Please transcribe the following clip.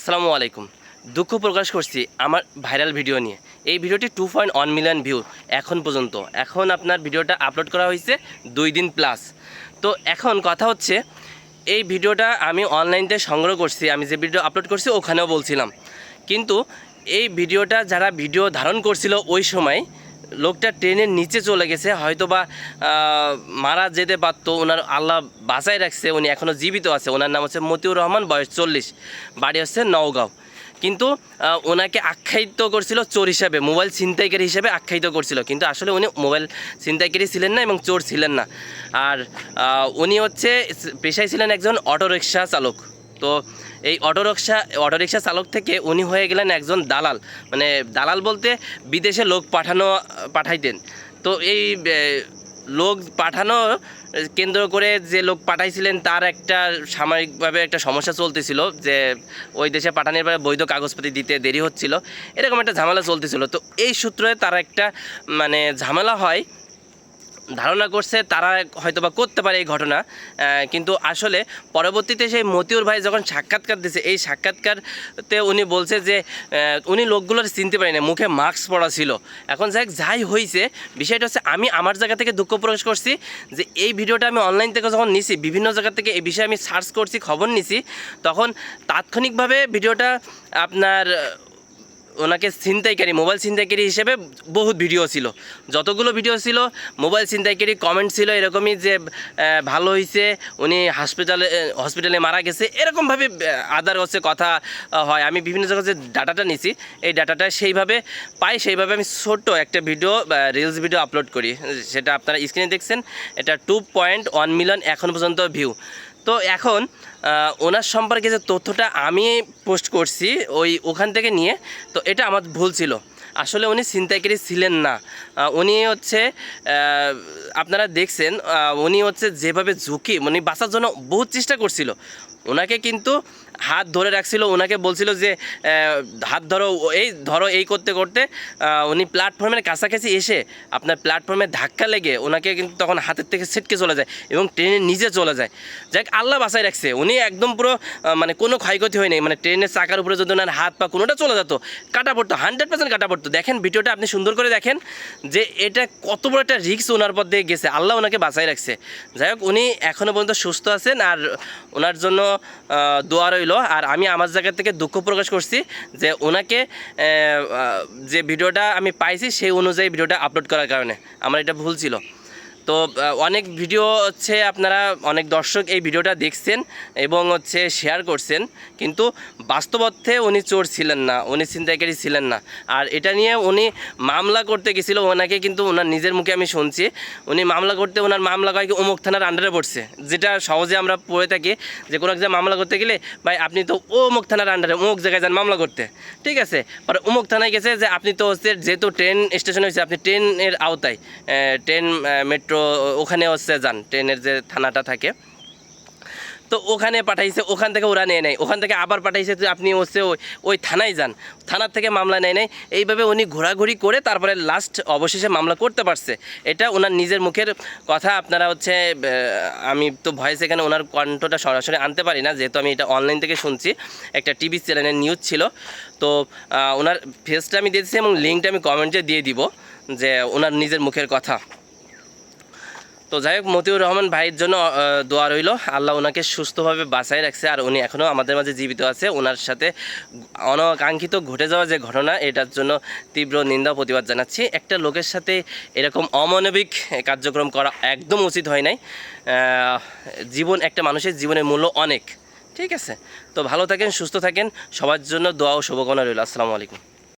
আসসালামু আলাইকুম। দুঃখ প্রকাশ করছি আমার ভাইরাল ভিডিও নিয়ে। এই ভিডিওটি two point one million view এখন পর্যন্ত। এখন আপনার ভিডিওটা আপলোড করা হয়েছে দুই দিন প্লাস তো এখন কথা হচ্ছে, এই ভিডিওটা আমি অনলাইনতে সংগ্রহ করছি, আমি যে ভিডিও আপলোড করছি ওখানেও বলছিলাম। কিন্তু এই ভিডিওটা যারা ভিডিও ধারণ করছিল ওই সময় লোকটা ট্রেনের নিচে চলে গেছে হয়তো বা মারা যেতে পারতো, ওনার আল্লাহ বাঁচায় রাখছে, উনি এখনও জীবিত আছে, ওনার নাম হচ্ছে মতিউর রহমান, বয়স চল্লিশ, বাড়ি হচ্ছে নওগাঁও। কিন্তু ওনাকে আখ্যায়িত করছিল চোর হিসাবে, মোবাইল ছিনতাইকারী হিসাবে আখ্যায়িত করছিল, কিন্তু আসলে উনি মোবাইল ছিনতাইকারী ছিলেন না এবং চোর ছিলেন না। আর উনি হচ্ছে, পেশায় ছিলেন একজন অটোরিকশা চালক। তো এই অটোরিকশা অটোরিকশা চালক থেকে উনি হয়ে গেলেন একজন দালাল। মানে দালাল বলতে বিদেশে লোক পাঠানো, পাঠাইতেন। তো এই লোক পাঠানো কেন্দ্র করে যে লোক পাঠাইছিলেন তার একটা সাময়িকভাবে একটা সমস্যা চলতেছিল যে ওই দেশে পাঠানোর পরে বৈধ কাগজপাতি দিতে দেরি হচ্ছিল। এরকম একটা ঝামেলা চলতেছিল। তো এই সূত্রে তার একটা মানে ঝামেলা হয়। ধারণা করছে তারা হয়তো বা করতে পারে এই ঘটনা। কিন্তু আসলে পরবর্তীতে সেই মতিউর ভাই যখন সাক্ষাৎকার দিয়েছে এই সাক্ষাৎকারতে উনি বলছে যে উনি লোকগুলোর চিনতে পারি না মুখে মাস্ক পরা ছিল। এখন যাই যাই হয়েছে বিষয়টা হচ্ছে আমি আমার জায়গা থেকে দুঃখ প্রকাশ করছি যে এই ভিডিওটা আমি অনলাইন থেকে যখন নিছি, বিভিন্ন জায়গা থেকে এই বিষয়ে আমি সার্চ করছি, খবর নিছি, তখন তাৎক্ষণিকভাবে ভিডিওটা আপনার ওনাকে ছিনতাইকারী, মোবাইল ছিনতাইকারী হিসেবে বহুত ভিডিও ছিল। যতগুলো ভিডিও ছিল, মোবাইল ছিনতাইকারী কমেন্ট ছিল এরকমই যে ভালো হয়েছে উনি হসপিটালে হসপিটালে মারা গেছে, এরকমভাবে আদার হচ্ছে কথা হয়। আমি বিভিন্ন জায়গায় যে ডাটাটা নিছি, এই ডাটাটা সেইভাবে পাই, সেইভাবে আমি ছোট্ট একটা ভিডিও রিলস ভিডিও আপলোড করি। সেটা আপনারা স্ক্রিনে দেখছেন, এটা টু পয়েন্ট ওয়ান মিলিয়ন এখন পর্যন্ত ভিউ তো এখন ওনার সম্পর্কে যে তথ্যটা আমি পোস্ট করছি, ওই ওখান থেকে নিয়ে, তো এটা আমার ভুল ছিল। আসলে উনি ছিনতাইকারী ছিলেন না। উনি হচ্ছে আপনারা দেখছেন উনি হচ্ছে যেভাবে ঝুঁকি উনি বাঁচার জন্য বহুত চেষ্টা করছিল। ওনাকে কিন্তু হাত ধরে রাখছিল, ওনাকে বলছিল যে হাত ধরো, এই ধরো, এই করতে করতে উনি প্ল্যাটফর্মের কাছাকাছি এসে আপনার প্ল্যাটফর্মে ধাক্কা লেগে ওনাকে কিন্তু তখন হাতের থেকে ছিটকে চলে যায় এবং ট্রেনের নিচে চলে যায়। যাক, আল্লাহ বাসায় রাখছে। উনি একদম পুরো মানে কোনো ক্ষয়ক্ষতি হয়নি। মানে ট্রেনের চাকার উপরে যদি ওনার হাত পা কোনোটা চলে যেত, কাটা পড়তো হান্ড্রেড পার্সেন্ট কাটা পড়তো। দেখেন, ভিডিওটা আপনি সুন্দর করে দেখেন যে এটা কত বড় একটা রিস্ক ওনার পর দিয়ে গেছে। আল্লাহ ওনাকে বাঁচাই রাখছে। যাই হোক, উনি এখনও পর্যন্ত সুস্থ আছেন আর ওনার জন্য দোয়া রইল। আর আমি আমার জায়গা থেকে দুঃখ প্রকাশ করছি যে ওনাকে যে ভিডিওটা আমি পাইছি সেই অনুযায়ী ভিডিওটা আপলোড করার কারণে। আমার এটা ভুল ছিল। তো অনেক ভিডিও হচ্ছে আপনারা, অনেক দর্শক এই ভিডিওটা দেখছেন এবং হচ্ছে শেয়ার করছেন। কিন্তু বাস্তবর্থে উনি চোর ছিলেন না, উনি ছিনতাইকারী ছিলেন না। আর এটা নিয়ে উনি মামলা করতে গেছিল, ওনাকে কিন্তু ওনার নিজের মুখে আমি শুনছি। উনি মামলা করতে ওনার মামলা কয় কি অমুক থানার আন্ডারে পড়ছে। যেটা সহজে আমরা পড়ে থাকি যে, কোনো এক জায়গায় মামলা করতে গেলে, ভাই, আপনি তো অমুক থানার আন্ডারে অমুক জায়গায় যান মামলা করতে। ঠিক আছে? পরে অমুক থানায় গেছে যে, আপনি তো হচ্ছে, যেহেতু ট্রেন স্টেশন হয়েছে আপনি ট্রেনের আওতায় ট্রেন মেট্রো ওখানে হচ্ছে যান, ট্রেনের যে থানাটা থাকে। তো ওখানে পাঠাইছে, ওখান থেকে ওরা নেয় নাই। ওখান থেকে আবার পাঠাইছে যে আপনি হচ্ছে ওই ওই থানায় যান। থানার থেকে মামলা নেয় নাই। এইভাবে উনি ঘোরাঘুরি করে তারপরে লাস্ট অবশেষে মামলা করতে পারছে। এটা ওনার নিজের মুখের কথা। আপনারা হচ্ছে আমি তো ভয়েস এখানে ওনার কণ্ঠটা সরাসরি আনতে পারি না। যেহেতু আমি এটা অনলাইন থেকে শুনছি। একটা টিভি চ্যানেলের নিউজ ছিল। তো ওনার ফেসটা আমি দিয়েছি এবং লিঙ্কটা আমি কমেন্টে দিয়ে দিব যে ওনার নিজের মুখের কথা। তো যাই হোক, মতিউর রহমান ভাইয়ের জন্য দোয়া রইল। আল্লাহ ওনাকে সুস্থভাবে বাঁচায় রাখছে, আর উনি এখনও আমাদের মাঝে জীবিত আছে। ওনার সাথে অনাকাঙ্ক্ষিত ঘটে যাওয়া যে ঘটনা, এটার জন্য তীব্র নিন্দা, প্রতিবাদ জানাচ্ছি। একটা লোকের সাথে এরকম অমানবিক কার্যক্রম করা একদম উচিত হয় নাই। জীবন একটা মানুষের জীবনের মূল্য অনেক। ঠিক আছে? তো ভালো থাকেন, সুস্থ থাকেন। সবার জন্য দোয়া ও শুভকামনা রইল। আসসালামু আলাইকুম।